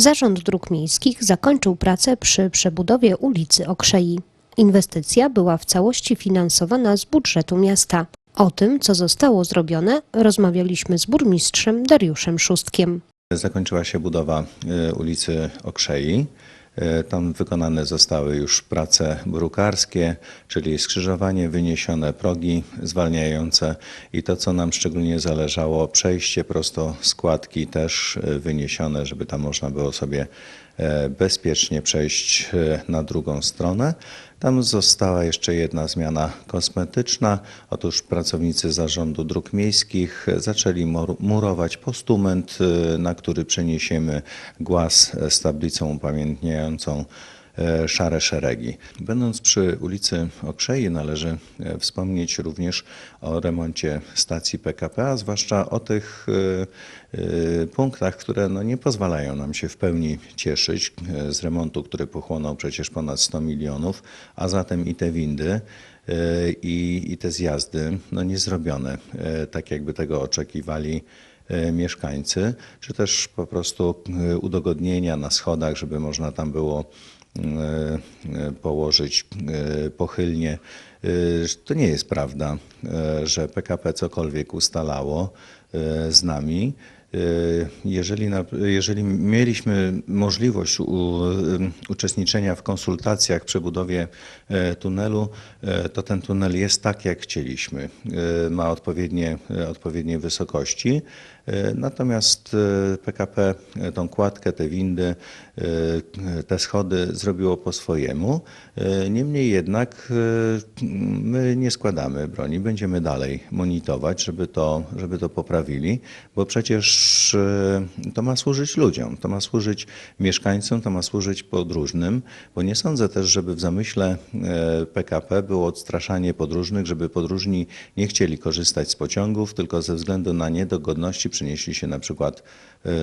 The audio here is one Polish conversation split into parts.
Zarząd Dróg Miejskich zakończył pracę przy przebudowie ulicy Okrzei. Inwestycja była w całości finansowana z budżetu miasta. O tym, co zostało zrobione, rozmawialiśmy z burmistrzem Dariuszem Szóstkiem. Zakończyła się budowa e, ulicy Okrzei. E, Tam wykonane zostały już prace brukarskie, czyli skrzyżowanie, wyniesione progi zwalniające i to, co nam szczególnie zależało, przejście prosto składki też e, wyniesione, żeby tam można było sobie bezpiecznie przejść e, na drugą stronę. Tam została jeszcze jedna zmiana kosmetyczna. Otóż pracownicy Zarządu Dróg Miejskich zaczęli mur- murować postument, y, na który przeniesiemy głaz z tablicą upamiętniającą e, szare szeregi. Będąc przy ulicy Okrzei należy e, wspomnieć również o remoncie stacji PKP, a zwłaszcza o tych e, e, punktach, które no nie pozwalają nam się w pełni cieszyć e, z remontu, który pochłonął przecież ponad 100 milionów, a zatem i te windy e, i, i te zjazdy no nie zrobione e, tak, jakby tego oczekiwali e, mieszkańcy, czy też po prostu e, udogodnienia na schodach, żeby można tam było e, e, położyć e, pochylnie. E, To nie jest prawda, e, że PKP cokolwiek ustalało e, z nami. E, Jeżeli, jeżeli mieliśmy możliwość u, uczestniczenia w konsultacjach przy budowie e, tunelu, e, to ten tunel jest tak, jak chcieliśmy. E, Ma odpowiednie, e, odpowiednie wysokości. E, Natomiast e, PKP e, tą kładkę, te windy, e, te schody zrobiło po swojemu. E, Niemniej jednak e, my nie składamy broni. Będziemy dalej monitorować, żeby to, żeby to poprawili, bo przecież e, to ma służyć ludziom, to ma służyć mieszkańcom, to ma służyć podróżnym, bo nie sądzę też, żeby w zamyśle e, PKP było odstraszanie podróżnych, żeby podróżni nie chcieli korzystać z pociągów, tylko ze względu na niedogodności przenieśli się na przykład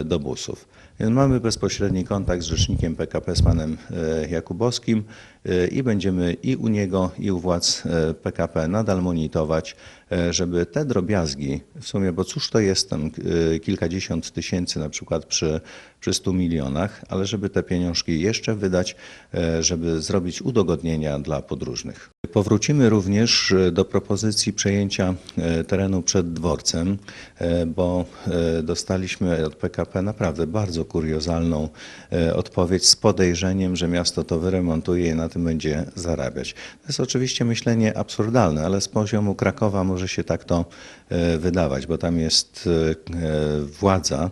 do busów. Mamy bezpośredni kontakt z rzecznikiem PKP, z panem e, Jakubowskim e, i będziemy i u niego, i u władz e, PKP nadal monitorować, e, żeby te drobiazgi, w sumie, bo cóż to jest tam e, kilkadziesiąt tysięcy na przykład przy, przy 100 milionach, ale żeby te pieniążki jeszcze wydać, e, żeby zrobić udogodnienia dla podróżnych. Powrócimy również e, do propozycji przejęcia e, terenu przed dworcem, e, bo e, dostaliśmy od PKP naprawdę bardzo kuriozalną e, odpowiedź z podejrzeniem, że miasto to wyremontuje i na tym będzie zarabiać. To jest oczywiście myślenie absurdalne, ale z poziomu Krakowa może się tak to e, wydawać, bo tam jest e, władza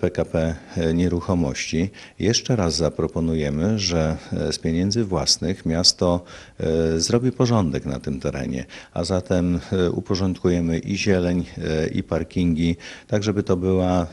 PKP Nieruchomości. Jeszcze raz zaproponujemy, że z pieniędzy własnych miasto zrobi porządek na tym terenie, a zatem uporządkujemy i zieleń, i parkingi, tak żeby to była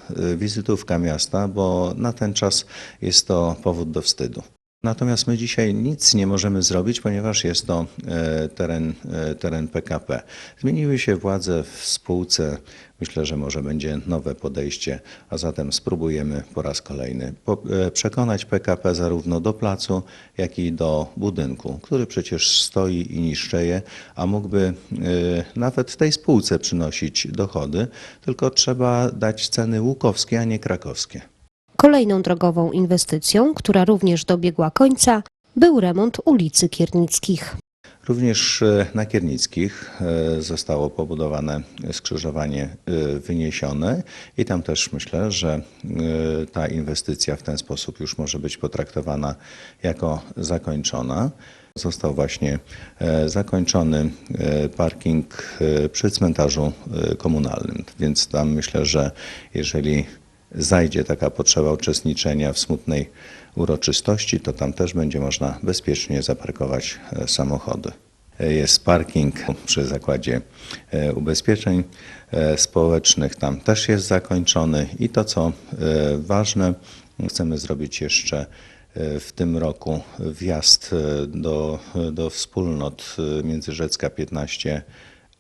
wizytówka miasta, bo na ten czas jest to powód do wstydu. Natomiast my dzisiaj nic nie możemy zrobić, ponieważ jest to e, teren, e, teren PKP. Zmieniły się władze w spółce. Myślę, że może będzie nowe podejście, a zatem spróbujemy po raz kolejny e, przekonać PKP zarówno do placu, jak i do budynku, który przecież stoi i niszczeje, a mógłby nawet tej spółce przynosić dochody, tylko trzeba dać ceny łukowskie, a nie krakowskie. Kolejną drogową inwestycją, która również dobiegła końca, był remont ulicy Kiernickich. Również e, na Kiernickich e, zostało pobudowane skrzyżowanie e, wyniesione i tam też myślę, że ta inwestycja w ten sposób już może być potraktowana jako zakończona. Został właśnie zakończony parking przy cmentarzu komunalnym, więc tam myślę, że jeżeli zajdzie taka potrzeba uczestniczenia w smutnej uroczystości, to tam też będzie można bezpiecznie zaparkować e, samochody. E, Jest parking przy zakładzie e, ubezpieczeń społecznych, tam też jest zakończony i to co ważne, chcemy zrobić jeszcze w tym roku wjazd do, do wspólnot Międzyrzecka 15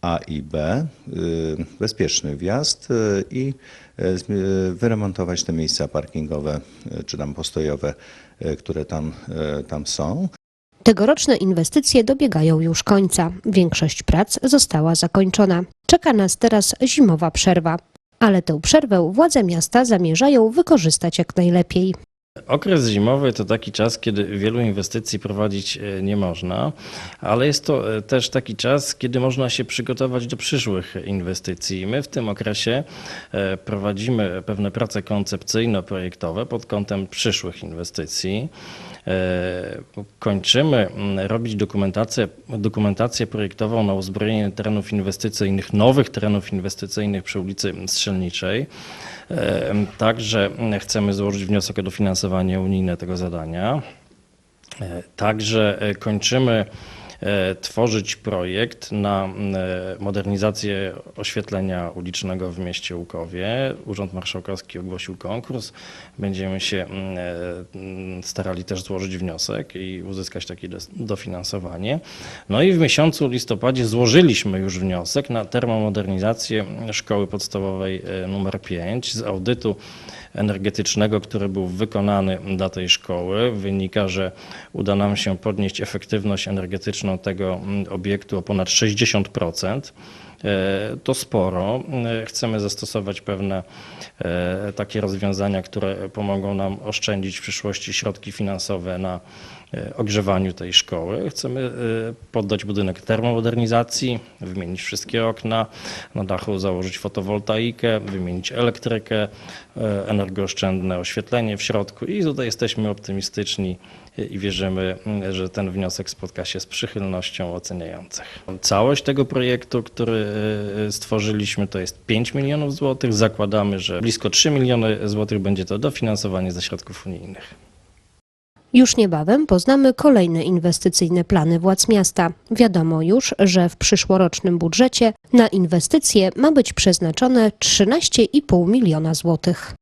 a i B, y, bezpieczny wjazd y, i y, wyremontować te miejsca parkingowe czy tam postojowe, które tam, tam są. Tegoroczne inwestycje dobiegają już końca. Większość prac została zakończona. Czeka nas teraz zimowa przerwa. Ale tę przerwę władze miasta zamierzają wykorzystać jak najlepiej. Okres zimowy to taki czas, kiedy wielu inwestycji prowadzić e, nie można, ale jest to e, też taki czas, kiedy można się przygotować do przyszłych inwestycji. My w tym okresie e, prowadzimy pewne prace koncepcyjno-projektowe pod kątem przyszłych inwestycji. E, Kończymy mm, robić dokumentację, dokumentację projektową na uzbrojenie terenów inwestycyjnych, nowych terenów inwestycyjnych przy ulicy Strzelniczej. E, Także chcemy złożyć wniosek o dofinansowanie unijne tego zadania. E, Także kończymy tworzyć projekt na e, modernizację oświetlenia ulicznego w mieście Łukowie. Urząd Marszałkowski ogłosił konkurs. Będziemy się m, e, m, starali też złożyć wniosek i uzyskać takie dofinansowanie. No i w miesiącu listopadzie złożyliśmy już wniosek na termomodernizację szkoły podstawowej e, numer 5 z audytu energetycznego, który był wykonany dla tej szkoły. Wynika, że uda nam się podnieść efektywność energetyczną tego mm, obiektu o ponad 60%. E, To sporo. E, Chcemy zastosować pewne e, takie rozwiązania, które pomogą nam oszczędzić w przyszłości środki finansowe na ogrzewaniu tej szkoły. Chcemy poddać budynek termomodernizacji, wymienić wszystkie okna, na dachu założyć fotowoltaikę, wymienić elektrykę, energooszczędne oświetlenie w środku i tutaj jesteśmy optymistyczni i wierzymy, że ten wniosek spotka się z przychylnością oceniających. Całość tego projektu, który stworzyliśmy, to jest 5 milionów złotych. Zakładamy, że blisko 3 miliony złotych będzie to dofinansowanie ze środków unijnych. Już niebawem poznamy kolejne inwestycyjne plany władz miasta. Wiadomo już, że w przyszłorocznym budżecie na inwestycje ma być przeznaczone 13,5 miliona złotych.